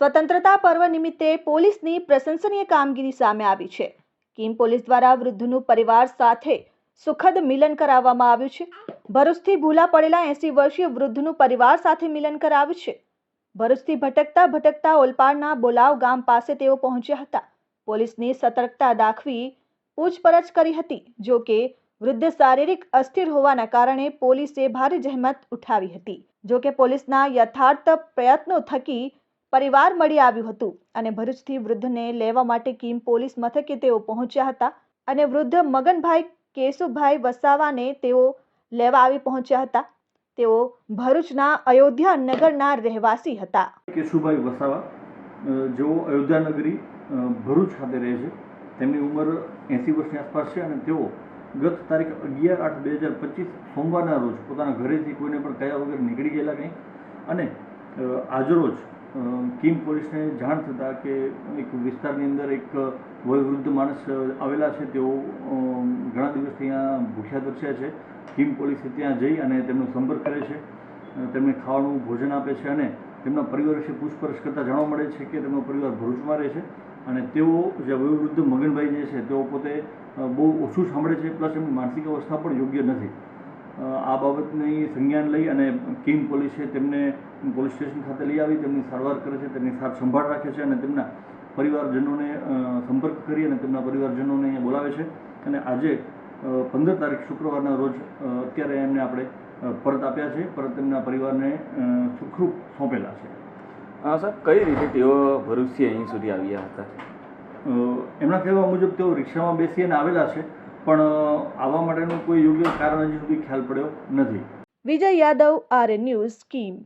સ્વતંત્રતા પર્વ નિમિત્તે પોલીસની પ્રશંસનીય કામગીરી સામે આવી છે. કિમ પોલીસ દ્વારા વૃદ્ધનું પરિવાર સાથે સુખદ મિલન કરાવવામાં આવ્યું છે. ભરૂચથી ભૂલા પડેલા એસી વર્ષીય વૃદ્ધનું પરિવાર સાથે મિલન કરાવ્યું છે. ભરૂચથી ભટકતા ભટકતા ઓલપાડના બોલાવ ગામ પાસે તેઓ પહોંચ્યા હતા. પોલીસની સતર્કતા દાખવી પૂછપરછ કરી હતી, જો કે વૃદ્ધ શારીરિક અસ્થિર હોવાના કારણે પોલીસે ભારે જહેમત ઉઠાવી હતી. જો કે પોલીસના યથાર્થ પ્રયત્નો થકી પરિવાર મળી આવ્યું હતું અને ભરૂચથી વૃદ્ધને લેવા માટે કીમ પોલીસ મથકે તેઓ પહોંચ્યા હતા અને વૃદ્ધ મગનભાઈ કેશુભાઈ વસાવાને તેઓ લેવા આવી પહોંચ્યા હતા. તેઓ ભરૂચના અયોધ્યા નગરના રહેવાસી હતા. કેશુભાઈ વસાવા જેઓ અયોધ્યાનગરી નગરી ભરૂચ ખાતે રહે છે, તેમની ઉંમર એંસી વર્ષની આસપાસ છે અને તેઓ ગત તારીખ અગિયાર આઠ બે હજાર પચીસ સોમવારના રોજ પોતાના ઘરેથી કોઈને પણ કયા વગર નીકળી ગયેલા કંઈ અને આજરોજ કિમ પોલીસને જાણ થતાં કે એક વિસ્તારની અંદર એક વયોવૃદ્ધ માણસ આવેલા છે. તેઓ ઘણા દિવસથી અહીંયા ભૂખ્યા દર્શ્યા છે. કિમ પોલીસે ત્યાં જઈ અને તેમનો સંપર્ક કરે છે. તેમને ખાવાનું, ભોજન આપે છે અને તેમના પરિવાર વિશે પૂછપરછ કરતાં જાણવા મળે છે કે તેમનો પરિવાર ભરૂચમાં રહે છે અને તેઓ જે વયોવૃદ્ધ મગનભાઈ જે છે તેઓ પોતે બહુ ઓછું સાંભળે છે. પ્લસ એમની માનસિક અવસ્થા પણ યોગ્ય નથી. આ બાબતની સંજ્ઞાન લઈ અને કિમ પોલીસે તેમને પોલીસ સ્ટેશન ખાતે લઈ આવી તેમની સારવાર કરે છે તેમની સાર સંભાળ રાખે છે અને તેમના પરિવારજનોને સંપર્ક કરી અને તેમના પરિવારજનોને અહીંયા બોલાવે છે. અને આજે પંદર તારીખ શુક્રવારના રોજ અત્યારે એમને આપણે પરત આપ્યા છે. પરત તેમના પરિવારને સુખરૂપ સોંપેલા છે. હા સર કઈ રીતે તેઓ ભરૂચથી અહીં સુધી આવ્યા હતા? એમના કહેવા મુજબ તેઓ રિક્ષામાં બેસી અને આવેલા છે. પણ આવવા માટેનું કોઈ યોગ્ય કારણ હજી સુધી ખ્યાલ પડ્યો નથી. Vijay Yadav R news, Kim.